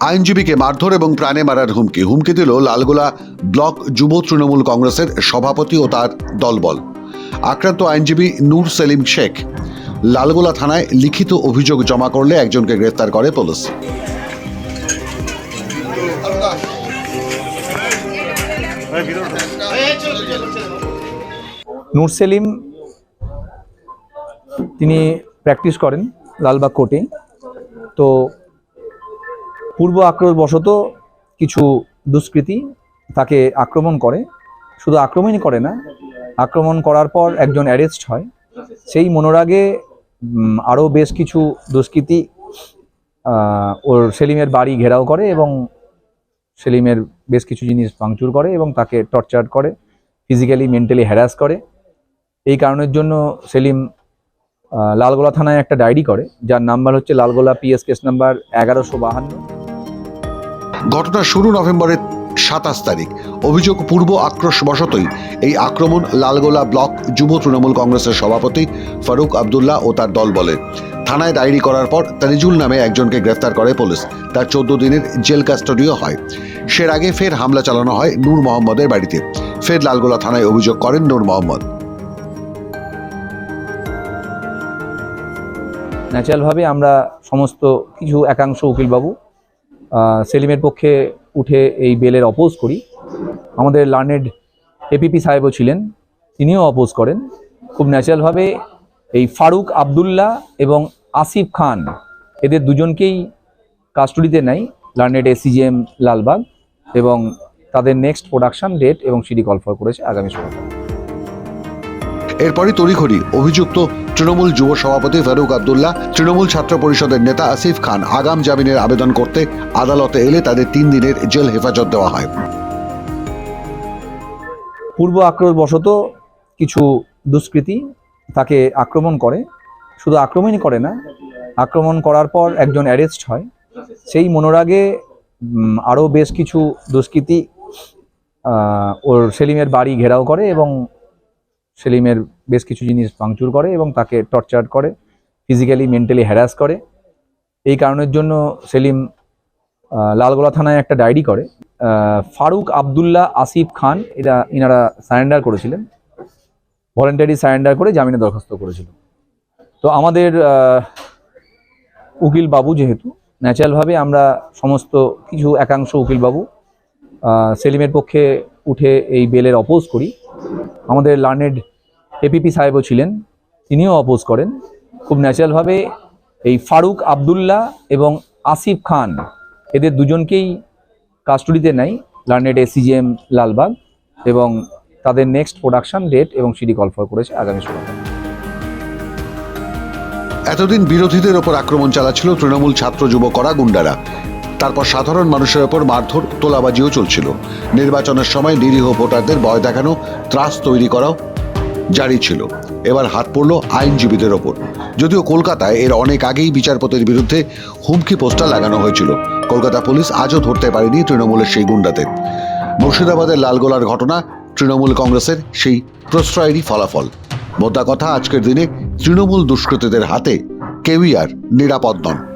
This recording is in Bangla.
আইনজীবীকে মারধর এবং প্রাণে মারার হুমকি। হুমকি দিল লালগোলা ব্লক যুব তৃণমূল কংগ্রেসের সভাপতি ও তার দলবল। আক্রান্ত আইনজীবী নূর সেলিম শেখ লালগোলা থানায় লিখিত অভিযোগ জমা করলে একজনকে গ্রেফতার করে পুলিশ। নূর সেলিম, তিনি প্র্যাকটিস করেন লালবাগ কোর্টে। তো পূর্ব আক্রমণবশত কিছু দুষ্কৃতী তাকে আক্রমণ করে। শুধু আক্রমণই করে না, আক্রমণ করার পর একজন অ্যারেস্ট হয়। সেই মনোরাগে আরও বেশ কিছু দুষ্কৃতী ওর সেলিমের বাড়ি ঘেরাও করে এবং সেলিমের বেশ কিছু জিনিস ভাঙচুর করে এবং তাকে টর্চার করে ফিজিক্যালি মেন্টালি হ্যারাস করে। এই কারণের জন্য সেলিম লালগোলা থানায় একটা ডায়েরি করে, যার নাম্বার হচ্ছে লালগোলা পিএস কেস নাম্বার এগারোশো বাহান্ন। ঘটনা শুরু নভেম্বরের সাতাশ তারিখ। অভিযোগ পূর্ব আক্রোশবশতই এই আক্রমণ লালগোলা ব্লক যুব তৃণমূল কংগ্রেসের সভাপতি ফারুক আবদুল্লাহ ও তার দল বলে। থানায় ডায়েরি করার পর তানিজুল নামে একজনকে গ্রেফতার করে পুলিশ। তার চোদ্দ দিনের জেল কাস্টডিও হয়। সের আগে ফের হামলা চালানো হয় নূর মোহাম্মদের বাড়িতে। ফের লালগোলা থানায় অভিযোগ করেন নূর মোহাম্মদ। ন্যাচারালভাবে আমরা সমস্ত কিছু একাংশ উকিলবাবু সেলিমের পক্ষে উঠে এই বেলের অপোজ করি। আমাদের লার্নেড এপিপি সাহেবও ছিলেন, তিনিও অপোজ করেন। খুব ন্যাচারালভাবে এই ফারুক আবদুল্লাহ এবং আসিফ খান, এদের দুজনকেই কাস্টডিতে নেয় লার্নেড এসিজিএম লালবাগ এবং তাদের নেক্সট প্রোডাকশন ডেট এবং সিডি কলফার করেছে আগামী সোমবার এরপরই তড়িঘড়ি অভিযুক্ত তৃণমূল যুব সভাপতি ফারুক আবদুল্লাহ, তৃণমূল ছাত্র পরিষদের নেতা আসিফ খান আগাম জামিনের আবেদন করতে আদালতে এলে তাদের তিন দিনের জেল হেফাজত দেওয়া হয়। পূর্ব আক্রমণবশত কিছু দুষ্কৃতী তাকে আক্রমণ করে। শুধু আক্রমণই করে না, আক্রমণ করার পর একজন অ্যারেস্ট হয়। সেই মনোরাগে আরও বেশ কিছু দুষ্কৃতী ওর সেলিমের বাড়ি ঘেরাও করে এবং সেলিমের বেশ কিছু জিনিস ভাঙচুর করে এবং তাকে টর্চার করে ফিজিক্যালি মেন্টালি হ্যারাস করে। এই কারণের জন্য সেলিম লালগোলা থানায় একটা ডায়েরি করে। ফারুক আবদুল্লাহ আসিফ খান এরা ইনারা সারেন্ডার করেছিলেন। ভলেন্টারি সারেন্ডার করে জামিনে দরখাস্ত করেছিল। তো আমাদের উকিল বাবু যেহেতু ন্যাচারালভাবে আমরা সমস্ত কিছু একাংশ উকিল বাবু সেলিমের পক্ষে উঠে এই বেলের অপোজ করি। আমাদের লার্নেড এপিপি সাহেবও ছিলেন, তিনিও অপোজ করেন। খুব ন্যাচারালভাবে এই ফারুক আবদুল্লাহ এবং আসিফ খান, এদের দুজনকেই কাস্টডিতে নেয় লার্নেড এসিজিএম লালবাগ, এবং তাদের নেক্সট প্রোডাকশন ডেট এবং সিডি কলফার করেছে আগামী সোমবার এতদিন বিরোধীদের ওপর আক্রমণ চালাচ্ছিল তৃণমূল ছাত্র যুবকরা গুন্ডারা। তারপর সাধারণ মানুষের ওপর মারধর, তোলাবাজিও চলছিল। নির্বাচনের সময় নিরীহ ভোটারদের ভয় দেখানো, ত্রাস তৈরি করাও জারি ছিল। এবার হাত পড়ল আইনজীবীদের ওপর। যদিও কলকাতায় এর অনেক আগেই বিচারপতির বিরুদ্ধে হুমকি পোস্টার লাগানো হয়েছিল। কলকাতা পুলিশ আজও ধরতে পারেনি তৃণমূলের সেই গুন্ডাদের। মুর্শিদাবাদের লালগোলার ঘটনা তৃণমূল কংগ্রেসের সেই প্রশ্রয়েরই ফলাফল। মোদ্দা কথা আজকের দিনে তৃণমূল দুষ্কৃতীদের হাতে কেউই আর নিরাপদ নন।